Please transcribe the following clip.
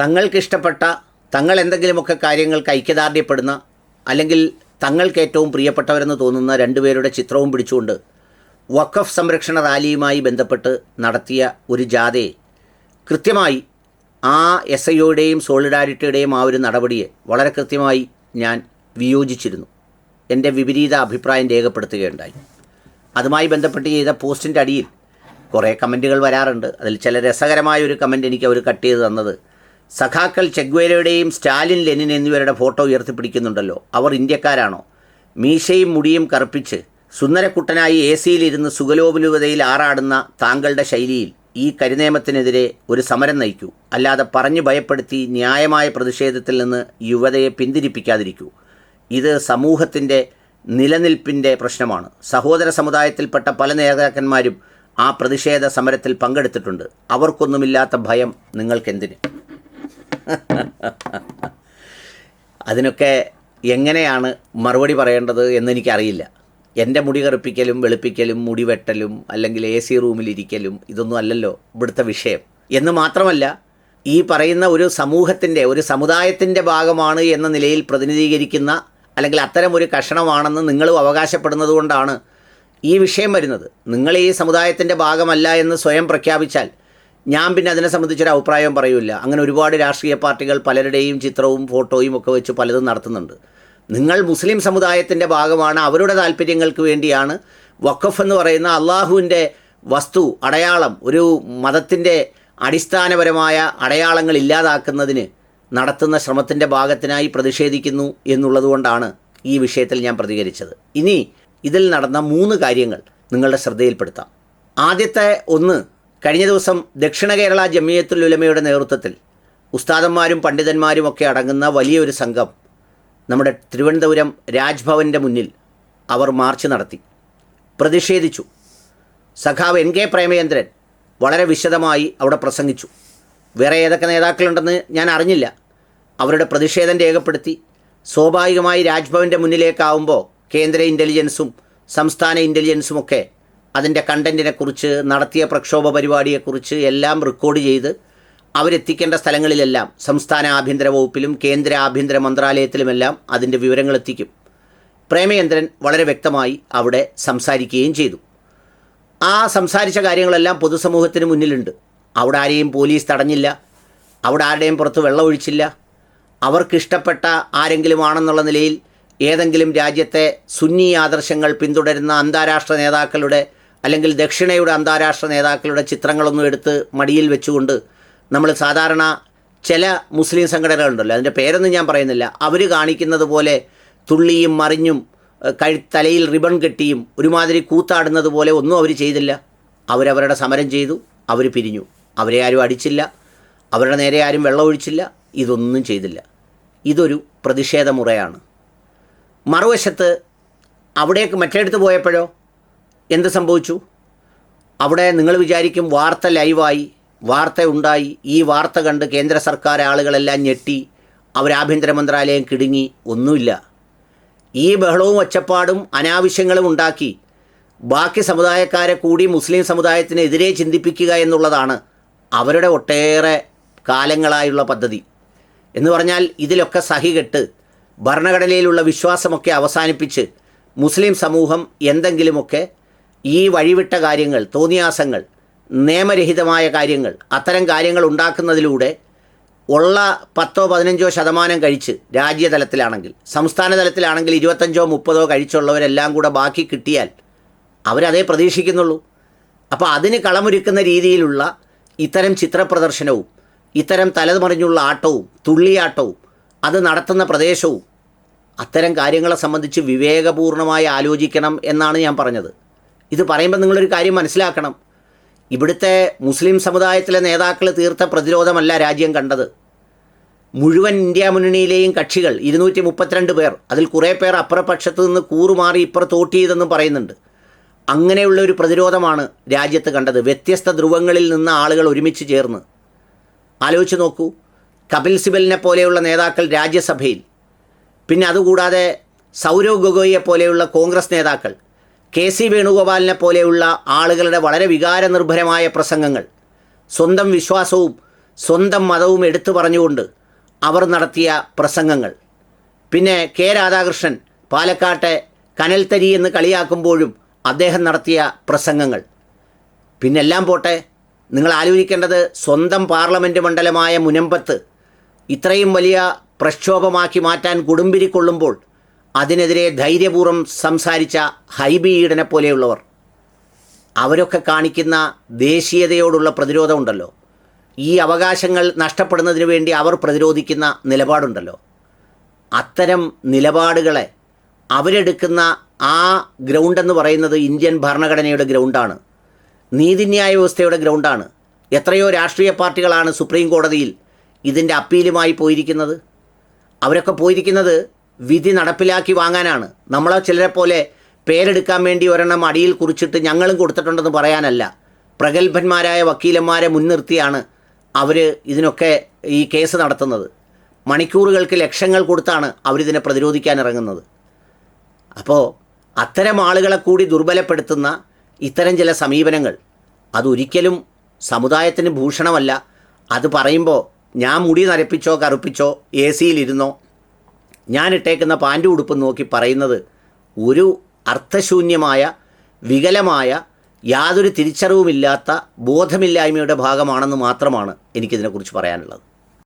തങ്ങൾക്കിഷ്ടപ്പെട്ട തങ്ങൾ എന്തെങ്കിലുമൊക്കെ കാര്യങ്ങൾക്ക് ഐക്യദാർഢ്യപ്പെടുന്ന അല്ലെങ്കിൽ തങ്ങൾക്ക് ഏറ്റവും പ്രിയപ്പെട്ടവരെന്ന് തോന്നുന്ന രണ്ടുപേരുടെ ചിത്രവും പിടിച്ചുകൊണ്ട് വഖഫ് സംരക്ഷണ റാലിയുമായി ബന്ധപ്പെട്ട് നടത്തിയ ഒരു ജാഥയെ കൃത്യമായി ആ എസ് ഐയുടെയും സോളിഡാരിറ്റിയുടെയും ആ ഒരു നടപടിയെ വളരെ കൃത്യമായി ഞാൻ വിയോജിച്ചിരുന്നു. എന്റെ വിപരീത അഭിപ്രായം രേഖപ്പെടുത്തുകയുണ്ടായി. അതുമായി ബന്ധപ്പെട്ട് ചെയ്ത പോസ്റ്റിന്റെ അടിയിൽ കുറേ കമന്റുകൾ വരാറുണ്ട്. അതിൽ ചില രസകരമായ ഒരു കമന്റ് എനിക്ക് അവർ കട്ട് ചെയ്ത് തന്നത് സഖാക്കൾ ചെഗ്വേരയുടെയും സ്റ്റാലിൻ ലെനിൻ എന്നിവരുടെ ഫോട്ടോ ഉയർത്തിപ്പിടിക്കുന്നുണ്ടല്ലോ. അവർ ഇന്ത്യക്കാരാണോ? മീശയും മുടിയും കറുപ്പിച്ച് സുന്ദരക്കുട്ടനായി എ സിയിലിരുന്ന് സുഗലോപലുവതയിൽ ആറാടുന്ന താങ്കളുടെ ശൈലിയിൽ ഈ കരിനിയമത്തിനെതിരെ ഒരു സമരം നയിക്കൂ. അല്ലാതെ പറഞ്ഞു ഭയപ്പെടുത്തി ന്യായമായ പ്രതിഷേധത്തിൽ നിന്ന് യുവതയെ പിന്തിരിപ്പിക്കാതിരിക്കൂ. ഇത് സമൂഹത്തിന്റെ നിലനിൽപ്പിന്റെ പ്രശ്നമാണ്. സഹോദര സമുദായത്തിൽപ്പെട്ട പല നേതാക്കന്മാരും ആ പ്രതിഷേധ സമരത്തിൽ പങ്കെടുത്തിട്ടുണ്ട്. അവർക്കൊന്നുമില്ലാത്ത ഭയം നിങ്ങൾക്കെന്തിന്? അതിനൊക്കെ എങ്ങനെയാണ് മറുപടി പറയേണ്ടത് എന്നെനിക്കറിയില്ല. എന്റെ മുടി കറുപ്പിക്കലും വെളുപ്പിക്കലും മുടി വെട്ടലും അല്ലെങ്കിൽ എ സി റൂമിലിരിക്കലും ഇതൊന്നും അല്ലല്ലോ ഇവിടുത്തെ വിഷയം. എന്ന് മാത്രമല്ല ഈ പറയുന്ന ഒരു സമൂഹത്തിന്റെ ഒരു സമുദായത്തിന്റെ ഭാഗമാണ് എന്ന നിലയിൽ പ്രതിനിധീകരിക്കുന്ന അല്ലെങ്കിൽ അത്തരം ഒരു കഷണമാണെന്ന് നിങ്ങളും അവകാശപ്പെടുന്നത് കൊണ്ടാണ് ഈ വിഷയം വരുന്നത്. നിങ്ങൾ ഈ സമുദായത്തിന്റെ ഭാഗമല്ല എന്ന് സ്വയം പ്രഖ്യാപിച്ചാൽ ഞാൻ പിന്നെ അതിനെ സംബന്ധിച്ചൊരു അഭിപ്രായം പറയൂല അങ്ങനെ ഒരുപാട് രാഷ്ട്രീയ പാർട്ടികൾ പലരുടെയും ചിത്രവും ഫോട്ടോയും ഒക്കെ വെച്ച് പലതും നടത്തുന്നുണ്ട്. നിങ്ങൾ മുസ്ലിം സമുദായത്തിന്റെ ഭാഗമാണ് അവരുടെ താല്പര്യങ്ങൾക്ക് വേണ്ടിയാണ്. വഖഫ് എന്ന് പറയുന്ന അള്ളാഹുവിന്റെ വസ്തു അടയാളം ഒരു മതത്തിന്റെ അടിസ്ഥാനപരമായ അടയാളങ്ങൾ ഇല്ലാതാക്കുന്നതിന് നടത്തുന്ന ശ്രമത്തിന്റെ ഭാഗത്തിനായി പ്രതിഷേധിക്കുന്നു എന്നുള്ളതുകൊണ്ടാണ് ഈ വിഷയത്തിൽ ഞാൻ പ്രതികരിച്ചത്. ഇനി ഇതിൽ നടന്ന മൂന്ന് കാര്യങ്ങൾ നിങ്ങളുടെ ശ്രദ്ധയിൽപ്പെടുത്താം. ആദ്യത്തെ ഒന്ന് കഴിഞ്ഞ ദിവസം ദക്ഷിണ കേരള ജമിയത്തുൽ ഉലമയുടെ നേതൃത്വത്തിൽ ഉസ്താദന്മാരും പണ്ഡിതന്മാരും ഒക്കെ അടങ്ങുന്ന വലിയൊരു സംഘം നമ്മുടെ തിരുവനന്തപുരം രാജ്ഭവന്റെ മുന്നിൽ അവർ മാർച്ച് നടത്തി. പ്രതിഷേധിച്ചു. സഖാവ് എൻ കെ പ്രേമചന്ദ്രൻ വളരെ വിശദമായി അവിടെ പ്രസംഗിച്ചു. വേറെ ഏതൊക്കെ നേതാക്കളുണ്ടെന്ന് ഞാൻ അറിഞ്ഞില്ല. അവരുടെ പ്രതിഷേധം രേഖപ്പെടുത്തി. സ്വാഭാവികമായി രാജ്ഭവന്റെ മുന്നിലേക്കാവുമ്പോൾ കേന്ദ്ര ഇന്റലിജൻസും സംസ്ഥാന ഇന്റലിജൻസും ഒക്കെ അതിന്റെ കണ്ടന്റിനെക്കുറിച്ച് നടത്തിയ പ്രക്ഷോഭ പരിപാടിയെക്കുറിച്ച് എല്ലാം റെക്കോർഡ് ചെയ്ത് അവരെത്തിക്കേണ്ട സ്ഥലങ്ങളിലെല്ലാം സംസ്ഥാന ആഭ്യന്തര വകുപ്പിലും കേന്ദ്ര ആഭ്യന്തര മന്ത്രാലയത്തിലുമെല്ലാം അതിന്റെ വിവരങ്ങൾ എത്തിക്കും. പ്രേമചന്ദ്രൻ വളരെ വ്യക്തമായി അവിടെ സംസാരിക്കുകയും ചെയ്തു. ആ സംസാരിച്ച കാര്യങ്ങളെല്ലാം പൊതുസമൂഹത്തിന് മുന്നിലുണ്ട്. അവിടെ ആരെയും പോലീസ് തടഞ്ഞില്ല. അവിടെ ആരുടെയും പുറത്ത് വെള്ളമൊഴിച്ചില്ല അവർക്കിഷ്ടപ്പെട്ട ആരെങ്കിലും ആണെന്നുള്ള നിലയിൽ ഏതെങ്കിലും രാജ്യത്തെ സുന്നി ആദർശങ്ങൾ പിന്തുടരുന്ന അന്താരാഷ്ട്ര നേതാക്കളുടെ അല്ലെങ്കിൽ ദക്ഷിണയുടെ അന്താരാഷ്ട്ര നേതാക്കളുടെ ചിത്രങ്ങളൊന്നും എടുത്ത് മടിയിൽ വെച്ചുകൊണ്ട് നമ്മൾ സാധാരണ ചില മുസ്ലിം സംഘടനകളുണ്ടല്ലോ അതിന്റെ പേരൊന്നും ഞാൻ പറയുന്നില്ല. അവർ കാണിക്കുന്നത് പോലെ തുള്ളിയും മറിഞ്ഞും കഴി തലയിൽ റിബൺ കെട്ടിയും ഒരുമാതിരി കൂത്താടുന്നത് പോലെ ഒന്നും അവർ ചെയ്തില്ല. അവരവരുടെ സമരം ചെയ്തു അവർ പിരിഞ്ഞു. അവരെ ആരും അടിച്ചില്ല അവരുടെ നേരെ ആരും വെള്ളമൊഴിച്ചില്ല ഇതൊന്നും ചെയ്തില്ല. ഇതൊരു പ്രതിഷേധ മുറയാണ്. മറുവശത്ത് അവിടേക്ക് മറ്റേടത്ത് പോയപ്പോഴോ എന്ത് സംഭവിച്ചു? അവിടെ നിങ്ങൾ വിചാരിക്കും വാർത്ത ലൈവായി വാർത്ത ഉണ്ടായി. ഈ വാർത്ത കണ്ട് കേന്ദ്ര സർക്കാർ ആളുകളെല്ലാം ഞെട്ടി അവർ ആഭ്യന്തര മന്ത്രാലയം കിടുങ്ങി ഒന്നുമില്ല. ഈ ബഹളവും ഒച്ചപ്പാടും അനാവശ്യങ്ങളും ഉണ്ടാക്കി ബാക്കി സമുദായക്കാരെ കൂടി മുസ്ലിം സമുദായത്തിനെതിരെ ചിന്തിപ്പിക്കുക എന്നുള്ളതാണ് അവരുടെ ഒട്ടേറെ കാലങ്ങളായുള്ള പദ്ധതി. എന്ന് പറഞ്ഞാൽ ഇതിലൊക്കെ സഹികെട്ട് ഭരണഘടനയിലുള്ള വിശ്വാസമൊക്കെ അവസാനിപ്പിച്ച് മുസ്ലിം സമൂഹം എന്തെങ്കിലുമൊക്കെ ഈ വഴിവിട്ട കാര്യങ്ങൾ തോന്നിയാസങ്ങൾ നിയമരഹിതമായ കാര്യങ്ങൾ അത്തരം കാര്യങ്ങൾ ഉണ്ടാക്കുന്നതിലൂടെ ഉള്ള പത്തോ പതിനഞ്ചോ ശതമാനം കഴിച്ച് രാജ്യതലത്തിലാണെങ്കിൽ സംസ്ഥാന തലത്തിലാണെങ്കിൽ ഇരുപത്തഞ്ചോ മുപ്പതോ കഴിച്ചുള്ളവരെല്ലാം കൂടെ ബാക്കി കിട്ടിയാൽ അവരതേ പ്രതീക്ഷിക്കുന്നുള്ളൂ. അപ്പോൾ അതിന് കളമൊരുക്കുന്ന രീതിയിലുള്ള ഇത്തരം ചിത്രപ്രദർശനവും ഇത്തരം തലമറിഞ്ഞുള്ള ആട്ടവും തുള്ളിയാട്ടവും അത് നടത്തുന്ന പ്രദേശവും അത്തരം കാര്യങ്ങളെ സംബന്ധിച്ച് വിവേകപൂർണമായി ആലോചിക്കണം എന്നാണ് ഞാൻ പറഞ്ഞത്. ഇത് പറയുമ്പോൾ നിങ്ങളൊരു കാര്യം മനസ്സിലാക്കണം. ഇവിടുത്തെ മുസ്ലിം സമുദായത്തിലെ നേതാക്കൾ തീർത്ത പ്രതിരോധമല്ല രാജ്യം കണ്ടത്. മുഴുവൻ ഇന്ത്യ മുന്നണിയിലെയും കക്ഷികൾ ഇരുന്നൂറ്റി മുപ്പത്തിരണ്ട് പേർ അതിൽ കുറേ പേർ അപ്പുറപക്ഷത്ത് നിന്ന് കൂറുമാറി ഇപ്പുറത്ത് വോട്ട് ചെയ്തെന്നും പറയുന്നുണ്ട്. അങ്ങനെയുള്ള ഒരു പ്രതിരോധമാണ് രാജ്യത്ത് കണ്ടത്. വ്യത്യസ്ത ധ്രുവങ്ങളിൽ നിന്ന് ആളുകൾ ഒരുമിച്ച് ചേർന്ന്. ആലോചിച്ച് നോക്കൂ. കപിൽ സിബലിനെ പോലെയുള്ള നേതാക്കൾ രാജ്യസഭയിൽ. പിന്നെ അതുകൂടാതെ സൗരവ് ഗൊഗോയിയെ പോലെയുള്ള കോൺഗ്രസ് നേതാക്കൾ. കെ സി വേണുഗോപാലിനെ പോലെയുള്ള ആളുകളുടെ വളരെ വികാരനിർഭരമായ പ്രസംഗങ്ങൾ സ്വന്തം വിശ്വാസവും സ്വന്തം മതവും എടുത്തു പറഞ്ഞുകൊണ്ട് അവർ നടത്തിയ പ്രസംഗങ്ങൾ. പിന്നെ കെ രാധാകൃഷ്ണൻ പാലക്കാട്ടെ കനൽത്തരി എന്ന് കളിയാക്കുമ്പോഴും അദ്ദേഹം നടത്തിയ പ്രസംഗങ്ങൾ. പിന്നെല്ലാം പോട്ടെ നിങ്ങൾ ആലോചിക്കേണ്ടത് സ്വന്തം പാർലമെന്റ് മണ്ഡലമായ മുനമ്പത്ത് ഇത്രയും വലിയ പ്രക്ഷോഭമാക്കി മാറ്റാൻ കുടുംബിരി കൊള്ളുമ്പോൾ അതിനെതിരെ ധൈര്യപൂർവം സംസാരിച്ച ഹൈബി ഈഡനെ പോലെയുള്ളവർ. അവരൊക്കെ കാണിക്കുന്ന ദേശീയതയോടുള്ള പ്രതിരോധമുണ്ടല്ലോ. ഈ അവകാശങ്ങൾ നഷ്ടപ്പെടുന്നതിന് വേണ്ടി അവർ പ്രതിരോധിക്കുന്ന നിലപാടുണ്ടല്ലോ. അത്തരം നിലപാടുകളെ അവരെടുക്കുന്ന ആ ഗ്രൗണ്ട് എന്ന് പറയുന്നത് ഇന്ത്യൻ ഭരണഘടനയുടെ ഗ്രൗണ്ടാണ്. നീതിന്യായ വ്യവസ്ഥയുടെ ഗ്രൗണ്ടാണ്. എത്രയോ രാഷ്ട്രീയ പാർട്ടികളാണ് സുപ്രീം കോടതിയിൽ ഇതിന്റെ അപ്പീലുമായി പോയിരിക്കുന്നത്. അവരൊക്കെ പോയിരിക്കുന്നത് വിധി നടപ്പിലാക്കി വാങ്ങാനാണ്. നമ്മളെ ചിലരെ പോലെ പേരെടുക്കാൻ വേണ്ടി ഒരെണ്ണം അടിയിൽ കുറിച്ചിട്ട് ഞങ്ങളും കൊടുത്തിട്ടുണ്ടെന്ന് പറയാനല്ല. പ്രഗത്ഭന്മാരായ വക്കീലന്മാരെ മുൻനിർത്തിയാണ് അവർ ഇതിനൊക്കെ ഈ കേസ് നടത്തുന്നത്. മണിക്കൂറുകൾക്ക് ലക്ഷങ്ങൾ കൊടുത്താണ് അവരിതിനെ പ്രതിരോധിക്കാൻ ഇറങ്ങുന്നത്. അപ്പോൾ അത്തരം ആളുകളെ കൂടി ദുർബലപ്പെടുത്തുന്ന ഇത്തരം ചില സമീപനങ്ങൾ. അതൊരിക്കലും സമുദായത്തിന് ഭൂഷണമല്ല. അത് പറയുമ്പോൾ ഞാൻ മുടി നരപ്പിച്ചോ കറുപ്പിച്ചോ എ സിയിലിരുന്നോ ഞാൻ ഇട്ടേക്കുന്ന പാന്റ് ഉടുപ്പ് നോക്കി പറയുന്നത് ഒരു അർത്ഥശൂന്യമായ വികലമായ യാതൊരു തിരിച്ചറിവുമില്ലാത്ത ബോധമില്ലായ്മയുടെ ഭാഗമാണെന്ന് മാത്രമാണ് എനിക്കിതിനെക്കുറിച്ച് പറയാനുള്ളത്.